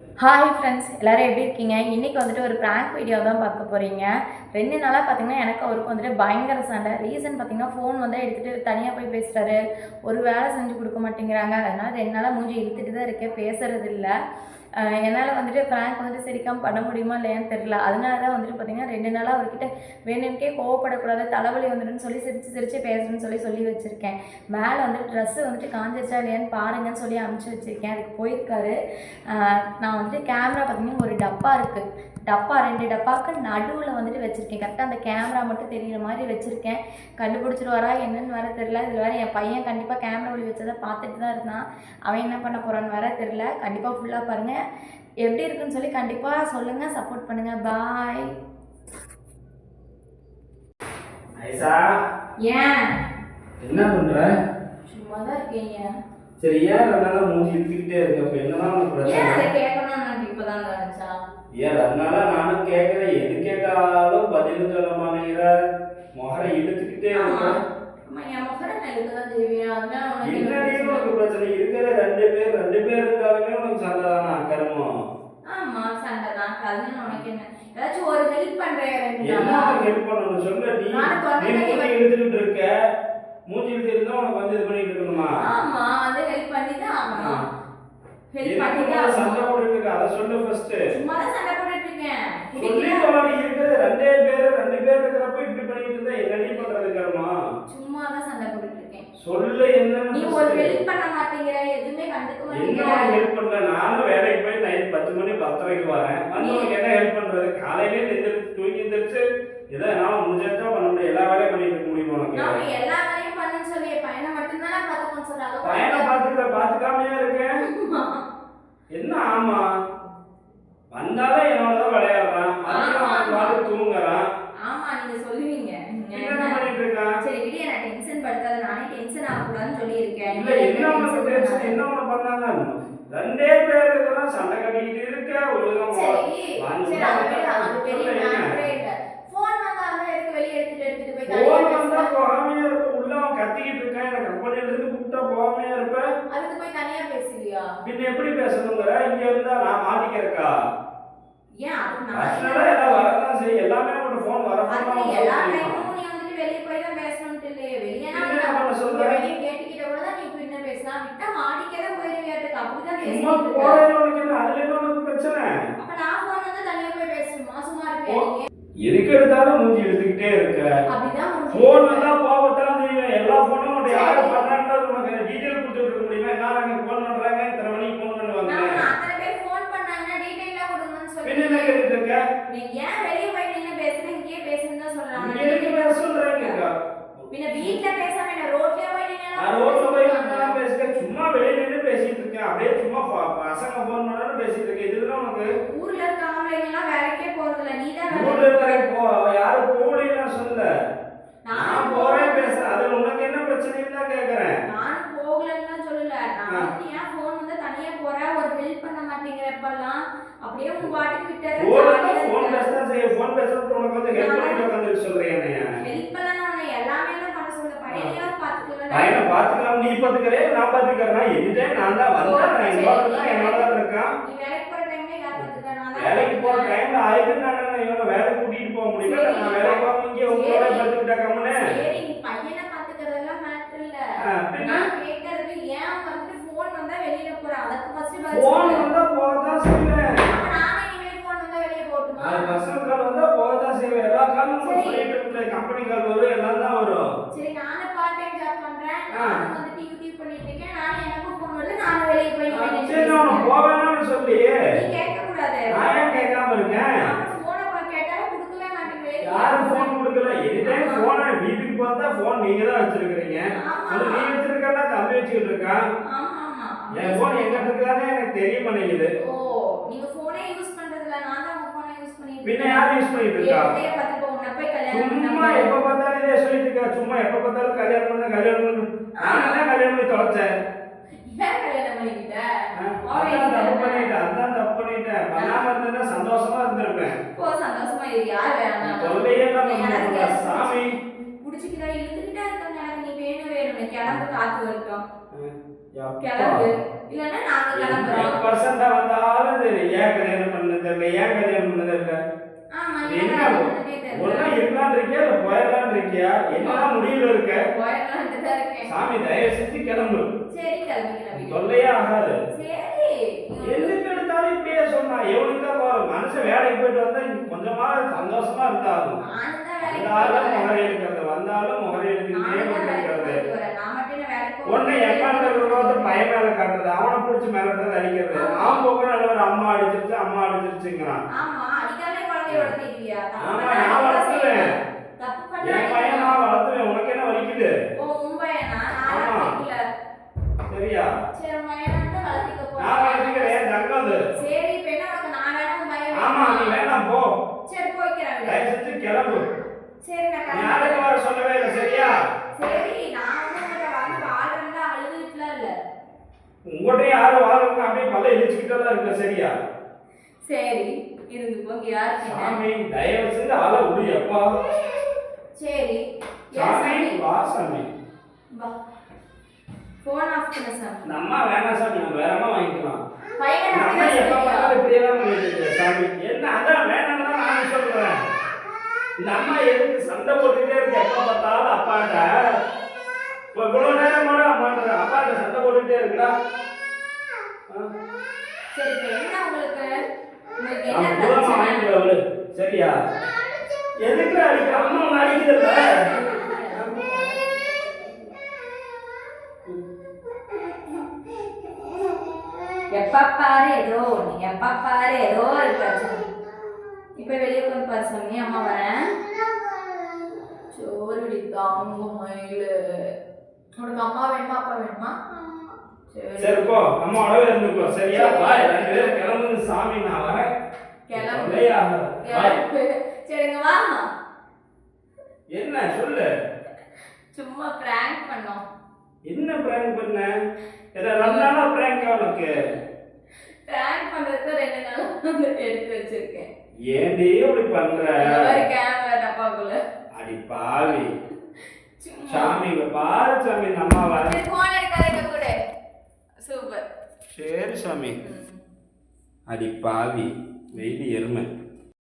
Hi friends எல்லோரும் எப்படி இருக்கீங்க? இன்றைக்கி வந்துட்டு ஒரு ப்ராங்க் வீடியோ தான் பார்க்க போகிறீங்க ரெண்டு நாளாக பார்த்தீங்கன்னா எனக்கு அவருக்கு வந்துட்டு பயங்கர சண்டை. ரீசன் பார்த்தீங்கன்னா ஃபோன் வந்து எடுத்துகிட்டு தனியாக போய் பேசுகிறாரு ஒரு வேலை செஞ்சு கொடுக்க மாட்டேங்கிறாங்க. அதனால் ரெண்டு நாளாக மூஞ்சி இழுத்துட்டு தான் இருக்கேன். பேசுகிறது இல்லை. என்னால் வந்துட்டு ப்ராங்க் வந்துட்டு சரிக்காம பண்ண முடியுமா இல்லையான்னு தெரில அதனால தான் வந்துட்டு பார்த்தீங்கன்னா ரெண்டு நாளாக அவர்கிட்ட வேணும்க்கே கோவப்படக்கூடாது தலைவலி வந்துடுன்னு சொல்லி சிரித்து சிரித்து பேசணும்னு சொல்லி சொல்லி வச்சுருக்கேன். மேலே வந்துட்டு ட்ரெஸ்ஸு வந்துட்டு காஞ்சிருச்சா இல்லையான்னு பாருங்கன்னு சொல்லி அனுப்பிச்சி வச்சுருக்கேன். அதுக்கு போயிருக்காரு. நான் வந்துட்டு கேமரா பார்த்தீங்கன்னா ஒரு டப்பா இருக்குது டப்பா ரெண்டு டப்பாவுக்கு நடுவில் வந்துட்டு வச்சுருக்கேன். கரெக்டாக அந்த கேமரா மட்டும் தெரியுற மாதிரி வச்சுருக்கேன். கண்டுபிடிச்சிருவாரா என்னன்னு வேற தெரில இதில் வேறு என் பையன் கண்டிப்பாக கேமரா ஒளி வச்சதை பார்த்துட்டு தான் இருந்தான். அவன் என்ன பண்ண போகிறான்னு வேற தெரில கண்டிப்பாக ஃபுல்லாக பாருங்கள் எப்படி இருக்குன்னு சொல்லி கண்டிப்பாக சொல்லுங்கள் சப்போர்ட் பண்ணுங்கள் பாய் ஏன்? என்ன பண்ற? சும்மா தான் இருக்கீங்க சரி ஏன் ரெண்டு நாளா மூஞ்சி இழுத்துக்கிட்டே இருக்க? அப்ப என்னதான் உனக்கு ஏன் அதை பிரச்சனை கேட்கணும்னு எனக்கு இப்போ தான் நினச்சா ஏன் ரெண்டு நாளா நானும் கேட்கறேன். எது கேட்டாலும் பதில் சொல்ல மாட்டேங்கிற. முகரை இழுத்துக்கிட்டே இருக்க. அம்மா என் முகரை நான் இதுக்கு தான் செய்வேன். அதனால உனக்கு என்ன என்னடி பிரச்சனை? உனக்கு பிரச்சனை? இருக்கிற ரெண்டு பேர் ரெண்டு பேர் இருந்தாலுமே உனக்கு சண்டை தானா கருமம் ஆமா சண்டை தான். அதுன்னு உனக்கு என்ன? ஏதாச்சும் ஒரு ஹெல்ப் பண்றேன் என்ன நாளா? ஹெல்ப் பண்ணணும். சொல்ல நீ நானும் நீ சொன்னதை மூஞ்சி இழுத்துக்கிட்டு இருக்க. மூஞ்சி இழுத்து இருந்தா உனக்கு வந்து இது பண்ணிட்டு இருக்கணுமா ஆமா அது ஹெல்ப் பண்ணி தான் ஆகணும் பண்ணி சண்டை. போட்டுட்டு இருக்க? அதை சொல்லு ஃபர்ஸ்ட் சும்மா தான் சண்டை போட்டுட்டு இருக்கேன். சொல்லி இதுக்கு தொலைடி இருக்கிறது ரெண்டே பேரு ரெண்டு பேர் இருக்கிறப்ப இப்படி பண்ணிட்டு இருந்தா என்னடி பண்றது கர்மா? சும்மா தான் சண்டை போட்டுட்டு இருக்கேன். சொல்லு என்னன்னு நீ ஒரு ஹெல்ப் பண்ண மாட்டேங்கிற எதுவுமே கண்டுக்க என்ன ஹெல்ப் பண்ணல நானும் வேலைக்கு போய் நைட் பத்து மணி பத்தரைக்கு வரேன். வந்து உனக்கு என்ன ஹெல்ப் பண்றது? காலையிலே எந்திரிச்சு தூங்கி எந்திரிச்சு ஏதோ என்னால முடிஞ்சதான் பண்ண முடியும். எல்லா வேலையும் பண்ணிட்டு இருக்க முடியுமா உனக்கு? நான் எல்லா வேலையும் பண்ணுன்னு சொல்லி என் பையனை மட்டும்தானே பார்த்துக்கணும் சொல்ற அதை பையனை பாத்துக்கிற பாத்துக்காமையா இருக்கேன் என்ன ஆமா? வந்தாலே என்னோடதான் விளையாடுறான். மறுபடியும் அவன் பாட்டு தூங்குறான். ஆமா நீங்க சொல்லுவீங்க. என்ன பண்ணிட்டு இருக்கான் சரி விடிய நான் டென்ஷன் படுத்தாத. நானே டென்ஷன் சொல்லியிருக்கேன். இல்ல என்ன உனக்கு டென்ஷன் என்ன உனக்கு பண்ணாங்க? ரெண்டே பேர் இருக்கிறோம் சண்டை கட்டிக்கிட்டு இருக்க ஒழுங்கா சரி. அது பெரிய அது பெரிய சொல்ல என்ன? மேட்டரே இல்ல ஃபோன் வந்தா அவன் எடுத்து வெளிய எடுத்துட்டு எடுத்துட்டு போய் போன் தனியா வந்தா பேசுனா போகாமையா இருப்ப உள்ள அவன் கத்திக்கிட்டு இருக்கான் எனக்கு கம்பெனில இருந்து கூப்பிட்டா போகாமையா இருப்ப அதுக்கு போய் தனியா பேசுவியா பின்ன எப்படி பேசணுங்கிற இங்க இருந்தா நான் மாட்டிக்கிறக்கா ஏன் அது நான் எல்லாம் வரதான் செய்யும். எல்லாமே உன்னோட போன் அது வரதான் எல்லா டைமும் நீ வந்துட்டு வெளிய போய் தான் பேசணும்னு இல்லையே. வெளியே என்ன பண்ண சொல்ற? வெளியே கேட்டுக்கிட்ட கூட தான் நீ பின்ன பேசலாம் விட்டா மாடிக்கே தான் போயிருவியாட்டுக்கு அப்படிதான் சும்மா. போறேன் உனக்கு என்ன? அதுல என்ன உனக்கு பிரச்சனை? அப்ப நான் ஃபோன் வந்து தனியா போய் பேசணுமா இருப்பியா நீ எதுக்கு எடுத்தாலும் மூஞ்சி எடுத்துக்கிட்டே இருக்க. அப்படிதான் முடிஞ்சு போன் வந்தா போகத்தான் செய்வேன் எல்லா போனும் உன்னை யாரு பண்றான்றது உனக்கு டீடைல் கொடுத்துட்டு இருக்க முடியுமா? என்ன அங்க போன் பண்றாங்க இத்தனை மணிக்கு போன் பண்ணுவாங்க நான் அத்தனை பேர் ஃபோன் பண்ணாங்கன்னா டீடைலா கொடுங்கன்னு பின்ன என்ன சொல்லி கேட்டுட்டு ஏன் வெளிய போய் நின்னு பேசுற இங்கேயே பேசுன்னு தான் இங்க எதுக்கு சொல்றாங்க. பேச சொல்றேங்க பின்ன வீட்ல பேசாம என்ன ரோட்ல போய் நின்னா நான் ரோட்ல போய் நான் பேசுறேன் சும்மா வெளிய நின்னு பேசிட்டு இருக்கேன். அப்படியே சும்மா பசங்க போன் பண்ணாலும் பேசிட்டு இருக்கேன். இதுதான் உனக்கு? ஊர்ல இருக்க ஆம்பளைங்க எல்லாம் வேலைக்கே போறது இல்ல நீ தான் ஊர்ல இருக்கிற போ யாரும் நான் சொல்லல. நான் போறேன் அதுல உனக்கு என்ன பிரச்சனைன்னு தான் கேக்குறேன். நானும் போகலன்னு தான் சொல்லல. நான் ஏன் ஃபோன் வந்து தனியா போற? ஒரு ஹெல்ப் பண்ண மாட்டேங்கிறப்பெல்லாம் அப்படியே உன் பாட்டுக்கு போன் உனக்கு ஹெல்ப் சொல்றேன் எல்லாமே எல்லாம் பண்ண சொல்ல. பாத்துக்கலாம் பையனை பாத்துக்கலாம் நீ பாத்துக்கிறே நான் பாத்துக்கிறேன்? என்கிட்ட நான் தான் வந்தேன். நான் என்னோட என்னோட இருக்கான். நீ வேலைக்கு போற டைம்ல யார் பாத்துக்கிறா? நான் தான் வேலைக்கு போற பாத்துக்கிறேன். டைம்ல ஆயிட்டு நான் என்ன இவனை வேலை கூட்டிட்டு போக முடியல. நான் வேலைக்கு போகாம இங்கே உங்களோட சரி. படுத்துக்கிட்டா கம்முனே சரி. சொல்லிட்டு இருக்க கம்பெனி கால் வரும் எல்லாம் தான் வரும் சரி நானும் பார்ட் டைம் ஜாப் பண்றேன். பண்ணிட்டு இருக்கேன். வெளிய போய் சரி நான் உனக்கு போவேன்னு சொல்லி. நீ கேட்க கூடாது நான் ஏன் கேட்காம இருக்கேன்? நான் கொடுக்கவே யாரும் போன் கொடுக்கல. எனி டைம் வீட்டுக்கு பார்த்தா போன் நீங்க தான் வச்சிருக்கீங்க. அது நீ வச்சிருக்கா தம்பி ஆமா ஆமா. என் போன் எங்க இருக்குதானே எனக்கு தெரிய மாட்டேங்குது. ஓ நீங்க போனே யூஸ் பண்றது இல்ல நான் தான் உங்க போனை யூஸ் பண்ணிட்டு பின்ன யார் யூஸ் பண்ணிட்டு இருக்கா எப்படியே பார்த்துக்கோ உன்னை போய் கல்யாணம் சும்மா எப்ப பார்த்தாலும் இதே சொல்லிட்டு இருக்கா? சும்மா எப்ப பார்த்தாலும் கல்யாணம் பண்ண கல்யாணம் பண்ணு. நான் தான் கல்யாணம் பண்ணி தொலைச்சேன்? ஏன் கல்யாணம் பண்ணிக்கிட்ட? அதான் தப்பு பண்ணிட்டேன் அதான் தப்பு பண்ணிட்டேன் பண்ணாம இருந்தேன்னா சந்தோஷமா இருந்திருப்பேன். போ சந்தோஷமா இரு யார் வேணாம் தொல்லையே தான். சாமி. புடிச்சுக்கிட்டா இழுத்துக்கிட்டா இருக்காங்க எனக்கு நீ வேணும் வேணும். கிளம்பு காத்து வரட்டும்? கிளம்பு இல்லன்னா நாங்க கிளம்புறோம். பர்சன்டா வந்தாலும் ஏன் கல்யாணம் பண்ணதா இருக்க ஆமா இது என்ன என்ன ஒன்னா இருக்கு? இருக்கலாம்னு இருக்கியா இல்ல போயிடலாம்னு இருக்கியா? என்ன முடிவுல இருக்க? போயிடலான்ட்டு தான் இருக்கேன். சாமி தயவு செஞ்சு கிளம்பு. சரி கிளம்பி கிளம்பி தொல்லையே ஆகாது. சரி எதுக்கு எடுத்தாலும் இப்படியே சொன்னா? எவனுக்கு போறோம் மனுஷன் வேலைக்கு போயிட்டு வந்தா கொஞ்சமா சந்தோஷமா வேலைக்கு வந்தாலும் முகரை. எடுக்கிறது வந்தாலும் முகரை எடுத்துக்கிட்டே இருக்கிறது. போயிட்டு வரேன். நான் மட்டும் என்ன வேலைக்கு போக ஒண்ணு எக்காண்ட விரோத பையன் மேல காட்டுறது அவனை பிடிச்சி மிரட்டுறது அடிக்கிறது. அவன் போக நல்ல ஒரு அம்மா அடிச்சிருச்சு அம்மா அடிச்சிருச்சுங்கிறான். குழந்தைய தப்பு ஆமா, நான் அடிக்கதான் வளர்த்துவேன். செய்வேன். தப்பு பண்ணா என் பையன் அடிக்கதான் நான் வளர்த்துவேன் உனக்கு என்ன வலிக்குது? ஓ உன் பையனா? நான் ஆமா. வளர்த்திக்கல சரியா? சரி நான் வளர்த்துக்கிறேன். அது. சரி இப்ப என்ன உனக்கு? நான் வேணா உன் பையன் ஆமா நீ வேணுமா? வேணாம் போ. சரி போய்க்கிறேன். தயவு செஞ்சு கிளம்பு. சரி நான் நீ கிளம்புறேன். யாருக்கு வர சொல்லவே இல்லை சரியா? சரி நான் வந்து உங்கள்ட்ட வந்து வாழ்றேன்னா அழுதுட்டுலாம் இல்ல. உங்கள்கிட்ட யாரும் வாழ்க்கை அப்படியே பல்ல இழிச்சுக்கிட்டே தான் இருக்க சரியா? சரி. இருந்து போங்க யாருக்கு என்ன? சாமி தயவு செஞ்சு ஆளை விடு எப்பா? சரி. சாமி? வா சாமி. வா. ஃபோன் ஆஃப் பண்ண சாமி. இந்த அம்மா வேணாம் சாமி நம்ம வேற அம்மா வாங்கிக்கலாம். பையனை நம்ம எப்ப பார்த்தாலும் இப்படியே தான் பண்ணிட்டு இருக்கு சாமி. என்ன அதான் வேணாம்னு தான் நான் சொல்றேன். இந்த அம்மா எதுக்கு சண்டை போட்டுக்கிட்டே இருக்கு எப்ப பார்த்தாலும் அப்பாட்ட. இவ்வளவு நேரம் கூட அம்மாட்ட அப்பாட்ட சண்டை போட்டுக்கிட்டே இருக்குடா. ஆ? சரி. தூரமா பிரச்சனை வாங்கிட்டு. சரியா எதுக்கு அடிக்கிற அம்மா உன்னை எப்ப பாரு ஏதோ ஒண்ணு எப்ப பாரு ஏதோ ஒரு பிரச்சனை இப்ப வெளியே உட்காந்து பாரு சாமி அம்மா வரேன் சோறுடி தாங்க மயிலு உனக்கு அம்மா வேணுமா அப்பா வேணுமா சரி போ இருந்துக்கோ சரியா வா ரெண்டு பேரும் கிளம்புங்க சாமி நான் வரேன் கிளம்பு. கிளம்பு. சரிங்க வா என்ன சொல்லு. சும்மா பிராங்க் பண்ணோம். என்ன பிராங்க் பண்ண? என்ன ரெண்டு நாளா பிராங்க் உனக்கு? பிராங்க் பண்றதுக்கு ரெண்டு நாள் எடுத்து வச்சிருக்கேன். ஏன்டி இப்படி பண்ற? கேமரா டப்பாக்குள்ள. அடி பாவி. சாமி பாரு சாமி இந்த அம்மா வர. போன் எடுக்காத கூட. சூப்பர். சரி சாமி. அடி பாவி. வெயில் எருமை